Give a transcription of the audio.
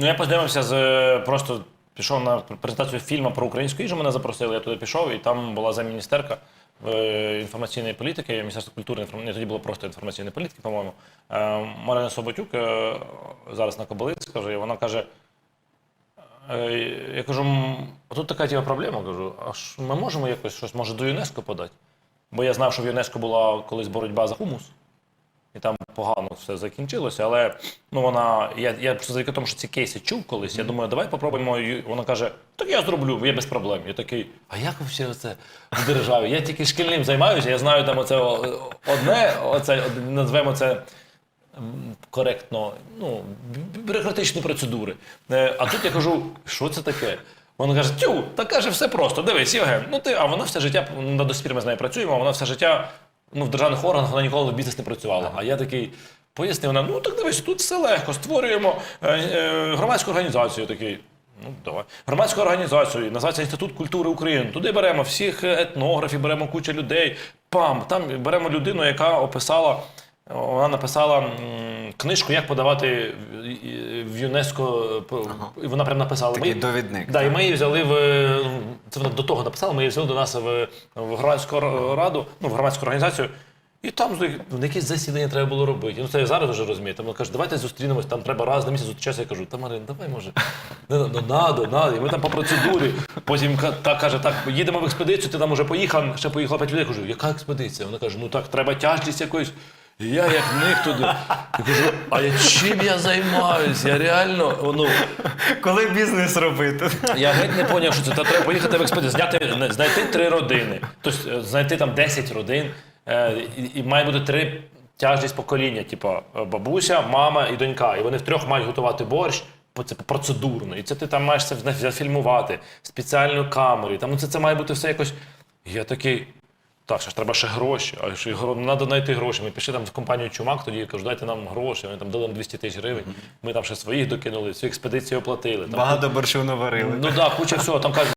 Ну, я познайомився з просто пішов на презентацію фільму про українську їжу. Мене запросили. Я туди пішов, і там була замміністерка е, інформаційної політики, Міністерство культури інформ... Ні, тоді було просто інформаційної політики, по-моєму. Е, Марина Соботюк е, зараз на Кобилицька вже, і вона каже. Я кажу, тут така тіва проблема. Кажу, а ж ми можемо якось щось може до ЮНЕСКО подати? Бо я знав, що в ЮНЕСКО була колись боротьба за хумус і там погано все закінчилося. Але ну вона, я, я просто завдяки тому, що ці кейси чув колись. Я думаю, давай попробуємо. І Вона каже: так я зроблю, я без проблем. Я такий, а як ви всі це в державі? Я тільки шкільним займаюся, я знаю там оце одне, оце назвемо це. Коректно, ну, бюрократичні процедури. Е, А тут я кажу, що це таке? Вона каже, тю, та каже, все просто. Дивись, Євген, ну ти, а вона все життя, на доспір ми з нею працюємо, а вона все життя ну, в державних органах вона ніколи в бізнес не працювала. А я такий пояснив, вона, ну так дивись, тут все легко, створюємо е, е, громадську організацію. Такий. Ну, давай. Громадську організацію, називається Інститут культури України. Туди беремо всіх етнографів, беремо кучу людей. Пам, там беремо людину, яка описала, вона написала книжку, як подавати в- ЮНЕСКо. І вона прям написала. Такий Ми- довідник. Да, і ми її взяли в це вона до того написала. Ми її взяли до нас в, в громадську раду, ну в громадську організацію. І там ну, якесь засідання треба було робити. Ну це я зараз вже розумію. Там каже, давайте зустрінемось, там треба раз на місяць зустрічатися. Я кажу, та Марин, давай може. Ну, ну надо, надо. І ми там по процедурі. Потім та каже, так, їдемо в експедицію, ти там уже поїхав, ще поїхало п'ять людей. Я кажу, яка експедиція? Вона каже, ну так, треба тяжкість якоїсь. І я як них туди. Я кажу, а я чим я займаюся? Я реально, ну, Коли бізнес робити? я геть не зрозумів, що це. Та треба поїхати в експедицію, зняти, не, знайти три родини. Тобто е, знайти там 10 родин, е, і, і має бути три тяжкість покоління, типу е, бабуся, мама і донька. І вони втрьох мають готувати борщ. бо Це процедурно. І це ти там маєш це зна- зафільмувати, спеціальну камеру. І Там, ну, це, це має бути все якось. Я такий. Так, що ж треба ще гроші. А ще треба знайти гроші. Ми пішли там в компанію Чумак, тоді кажу, дайте нам гроші. Вони там дали нам 200 тисяч гривень. Ми там ще своїх докинули, всю експедицію оплатили. Там Багато борщу наварили. Ну так, да, куча всього. Там кажуть,